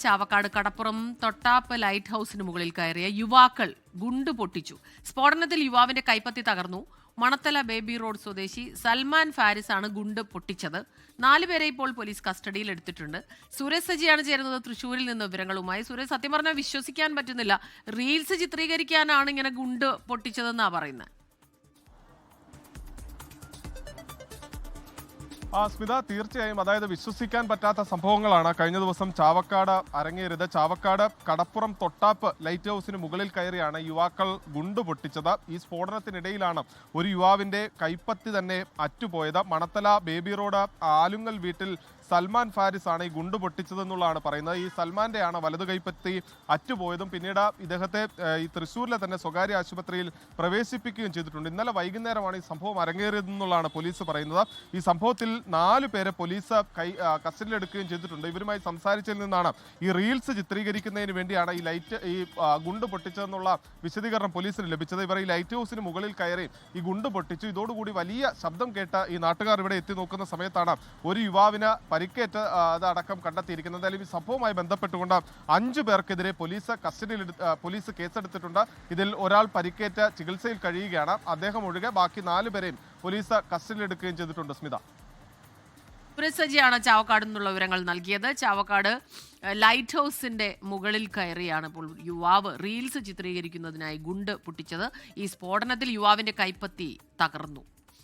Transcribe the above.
ചാവക്കാട് കടപ്പുറം Thottap light ഹൗസിന് മുകളിൽ കയറിയ യുവാക്കൾ ഗുണ്ട് പൊട്ടിച്ചു. സ്ഫോടനത്തിൽ യുവാവിന്റെ കൈപ്പത്തി തകർന്നു. മണത്തല ബേബി റോഡ് സ്വദേശി സൽമാൻ ഫാരിസ് ആണ് ഗുണ്ട് പൊട്ടിച്ചത്. നാലുപേരെ ഇപ്പോൾ പോലീസ് കസ്റ്റഡിയിൽ എടുത്തിട്ടുണ്ട്. സുരേഷ് സജിയാണ് ചേരുന്നത് തൃശ്ശൂരിൽ നിന്ന് വിവരങ്ങളുമായി. സുരേഷ് സത്യം പറഞ്ഞാൽ വിശ്വസിക്കാൻ പറ്റുന്നില്ല. റീൽസ് ചിത്രീകരിക്കാനാണ് ഇങ്ങനെ ഗുണ്ട് പൊട്ടിച്ചതെന്നാണ് പറയുന്നത്. സ്മിത തീർച്ചയായും അതായത് വിശ്വസിക്കാൻ പറ്റാത്ത സംഭവങ്ങളാണ്. കഴിഞ്ഞ ദിവസം ചാവക്കാട് അരങ്ങേറിയത്. ചാവക്കാട് കടപ്പുറം തൊട്ടാപ്പ് ലൈറ്റ് ഹൗസിന് മുകളിൽ കയറിയാണ് യുവാക്കൾ ഗുണ്ട് പൊട്ടിച്ചത്. ഈ സ്ഫോടനത്തിനിടയിലാണ് ഒരു യുവാവിന്റെ കൈപ്പത്തി തന്നെ അറ്റുപോയത്. മണത്തല ബേബി റോഡ് ആലുങ്ങൽ വീട്ടിൽ സൽമാൻ ഫാരിസ് ആണ് ഈ ഗുണ്ട് പൊട്ടിച്ചതെന്നുള്ളതാണ് പറയുന്നത്. ഈ സൽമാന്റെയാണ് വലതു കൈപ്പത്തി അറ്റുപോയതും പിന്നീട് ഇദ്ദേഹത്തെ ഈ തൃശ്ശൂരിലെ തന്നെ സ്വകാര്യ ആശുപത്രിയിൽ പ്രവേശിപ്പിക്കുകയും ചെയ്തിട്ടുണ്ട്. ഇന്നലെ വൈകുന്നേരമാണ് ഈ സംഭവം അരങ്ങേറിയതെന്നുള്ളതാണ് പോലീസ് പറയുന്നത്. ഈ സംഭവത്തിൽ നാല് പേരെ പോലീസ് കൈ കസ്റ്റഡിയിലെടുക്കുകയും ചെയ്തിട്ടുണ്ട്. ഇവരുമായി സംസാരിച്ചതിൽ നിന്നാണ് ഈ റീൽസ് ചിത്രീകരിക്കുന്നതിന് വേണ്ടിയാണ് ഈ ലൈറ്റ് ഈ ഗുണ്ട് പൊട്ടിച്ചതെന്നുള്ള വിശദീകരണം പോലീസിന് ലഭിച്ചത്. ഇവർ ഈ ലൈറ്റ് ഹൗസിന് മുകളിൽ കയറി ഈ ഗുണ്ട് പൊട്ടിച്ചു. ഇതോടുകൂടി വലിയ ശബ്ദം കേട്ട ഈ നാട്ടുകാർ ഇവിടെ എത്തി നോക്കുന്ന സമയത്താണ് ഒരു യുവാവിന് പരിക്കേറ്റ് അതടക്കം കണ്ടെത്തിയിരിക്കുന്നത്. അല്ലെങ്കിൽ ഈ സംഭവവുമായി ബന്ധപ്പെട്ടുകൊണ്ട് അഞ്ചു പേർക്കെതിരെ പോലീസ് കസ്റ്റഡിയിൽ പോലീസ് കേസെടുത്തിട്ടുണ്ട്. ഇതിൽ ഒരാൾ പരിക്കേറ്റ് ചികിത്സയിൽ കഴിയുകയാണ്. അദ്ദേഹം ഒഴികെ ബാക്കി നാല് പേരെയും പോലീസ് കസ്റ്റഡിയിലെടുക്കുകയും ചെയ്തിട്ടുണ്ട്. സ്മിത. പുരസജിയാണ് സജിയാണ് ചാവക്കാട് നിന്നുള്ള വിവരങ്ങൾ നൽകിയത്. ചാവക്കാട് ലൈറ്റ് ഹൗസിന്റെ മുകളിൽ കയറിയാണ് ഇപ്പോൾ യുവാവ് റീൽസ് ചിത്രീകരിക്കുന്നതിനായി ഗുണ്ട് പൊട്ടിച്ചത്. ഈ സ്ഫോടനത്തിൽ യുവാവിന്റെ കൈപ്പത്തി തകർന്നു.